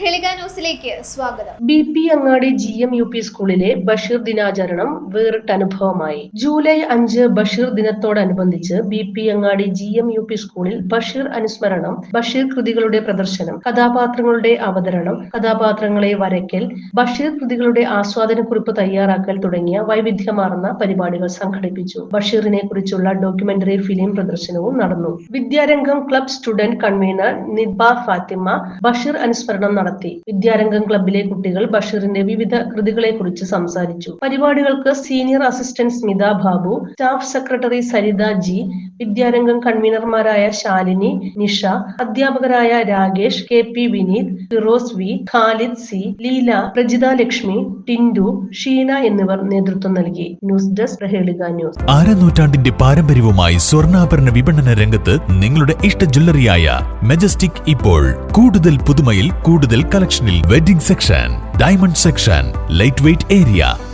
Prahelika ന്യൂസിലേക്ക് സ്വാഗതം. B P Angadi G M U P സ്കൂളിലെ ബഷീർ ദിനാചരണം വേറിട്ട അനുഭവമായി. ജൂലൈ അഞ്ച് ബഷീർ ദിനത്തോടനുബന്ധിച്ച് B P Angadi G M U P സ്കൂളിൽ ബഷീർ അനുസ്മരണം ബഷീർ കൃതികളുടെ പ്രദർശനം കഥാപാത്രങ്ങളുടെ അവതരണം കഥാപാത്രങ്ങളെ വരയ്ക്കൽ ബഷീർ കൃതികളുടെ ആസ്വാദനക്കുറിപ്പ് തയ്യാറാക്കൽ തുടങ്ങിയ വൈവിധ്യമാർന്ന പരിപാടികൾ സംഘടിപ്പിച്ചു. ബഷീറിനെ കുറിച്ചുള്ള ഡോക്യുമെന്ററി ഫിലിം പ്രദർശനവും നടന്നു. Vidyarangam club student convener Niba Fathima Basheer അനുസ്മരണം നടത്തി. വിദ്യാരംഗം ക്ലബ്ബിലെ കുട്ടികൾ ബഷീറിന്റെ വിവിധ കൃതികളെ കുറിച്ച് സംസാരിച്ചു. പരിപാടികൾക്ക് senior assistant Smitha Babu staff secretary Saritha G Vidyarangam കൺവീനർമാരായ Shalini Nisha അധ്യാപകരായ Rakesh K P Vineeth Firoz V Khalid C Leela Prajitha Lakshmi Tindu Sheena എന്നിവർ നേതൃത്വം നൽകി. News desk Prahelika news. അരനൂറ്റാണ്ടിന്റെ പാരമ്പര്യവുമായി സ്വർണാഭരണ വിപണന രംഗത്ത് നിങ്ങളുടെ ഇഷ്ട ജ്വല്ലറിയായ മെജസ്റ്റിക് ഇപ്പോൾ. കൂടുതൽ പുതുമയിൽ കൂടുതൽ കളക്ഷനിൽ wedding section diamond section light weight area